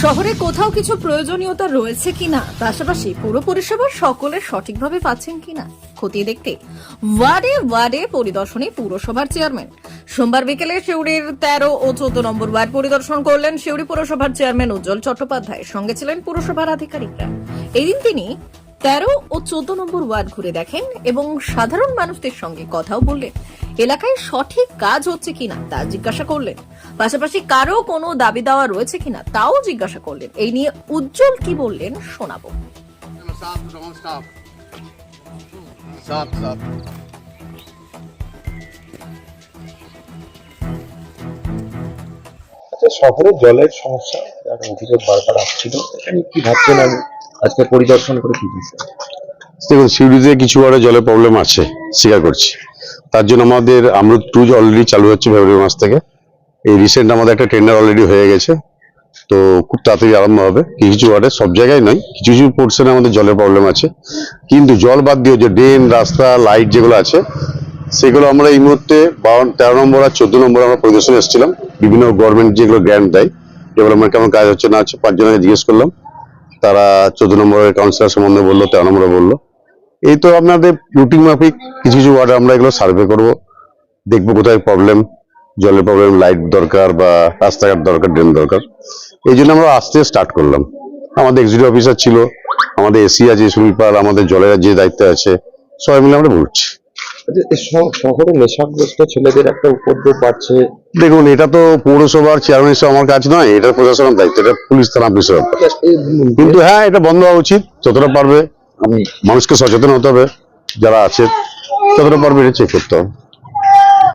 শহরে কোথাও কিছু প্রয়োজনীয়তা রয়েছে কিনা? পাশাপাশি পুরো পরিষেবা সকলে সঠিকভাবে পাচ্ছেন কিনা? খতিয়ে দেখতে ওয়ার্ডে ওয়ার্ডে পরিদর্শনে পুরসভার চেয়ারম্যান। সোমবার বিকেলে শিউড়ির তেরো ও চোদ্দ নম্বর ওয়ার্ড পরিদর্শন করলেন শিউড়ি পুরসভার চেয়ারম্যান উজ্জ্বল চট্টোপাধ্যায়। সঙ্গে ছিলেন পুরসভার আধিকারিকরা। এদিন তিনি তেরো ও চোদ্দ নম্বর ওয়ার্ড ঘুরে দেখেন এবং সাধারণ মানুষদের সঙ্গে কথাও বললেন। এলাকায় সঠিক কাজ হচ্ছে কিনা তা জিজ্ঞাসা করলেন। পাশাপাশি কারও কোনো দাবি দাওয়া রয়েছে কিনা তাও জিজ্ঞাসা করলেন। এই নিয়ে উজ্জ্বল কি বললেন শোনাবো. আচ্ছা শহরে জলের সমস্যা যার অভিযোগ বারবার আসছিল এখানে কি ভাবছেন আমি আজকে পরিদর্শন করে কি দেখুন সিউড়িতে কিছু ওয়ার্ডে জলের প্রবলেম আছে স্বীকার করছি। তার জন্য আমাদের আমরুদ টু অলরেডি চালু হচ্ছে ফেব্রুয়ারি মাস থেকে। এই রিসেন্ট আমাদের একটা টেন্ডার অলরেডি হয়ে গেছে। তো খুব তাড়াতাড়ি আরম্ভ হবে। কিছু কিছু ওয়ার্ডে সব জায়গায় নয় কিছু কিছু পোর্শনে আমাদের জলের প্রবলেম আছে। কিন্তু জল বাদ দিয়ে যে ড্রেন, রাস্তা লাইট যেগুলো আছে, সেগুলো আমরা এই মুহূর্তে বারো তেরো নম্বর আর চোদ্দ নম্বর আমরা পরিদর্শনে এসেছিলাম। বিভিন্ন গভর্নমেন্ট যেগুলো গ্র্যান্ট দেয় ডেভেলপমেন্ট কেমন কাজ হচ্ছে না হচ্ছে পাঁচজনকে জিজ্ঞেস করলাম। তারা চোদ্দ নম্বরের কাউন্সিলর সম্বন্ধে বলল, তেরো নম্বরে বলল। এই তো আপনাদের রুটিন মাফিক কিছু কিছু ওয়ার্ডে আমরা এগুলো সার্ভে করব। দেখব কোথায় প্রবলেম জলের প্রবলেম লাইট দরকার বা রাস্তাঘাট দরকার ড্রেন দরকার। এই জন্য আমরা আসতে স্টার্ট করলাম। আমাদের এক্সিকিউটিভ অফিসার ছিল আমাদের এসি আছে সুইপার আমাদের জলের যে দায়িত্ব আছে সবাই মিলে আমরা ঘুরছি আচ্ছা, শহরে নেশাগ্রস্ত ছেলেদের একটা উপদ্রব বাড়ছে। দেখুন এটা তো পৌরসভার চেয়ারম্যান হিসেবে আমার কাজ নয় এটা প্রশাসনের দায়িত্ব এটা পুলিশ থানা পুলিশের কিন্তু হ্যাঁ এটা বন্ধ হওয়া উচিত যতটা পারবে। মানুষকে সচেতন হতে হবে যারা আছে তাদের উপর এটা চেক করতে হবে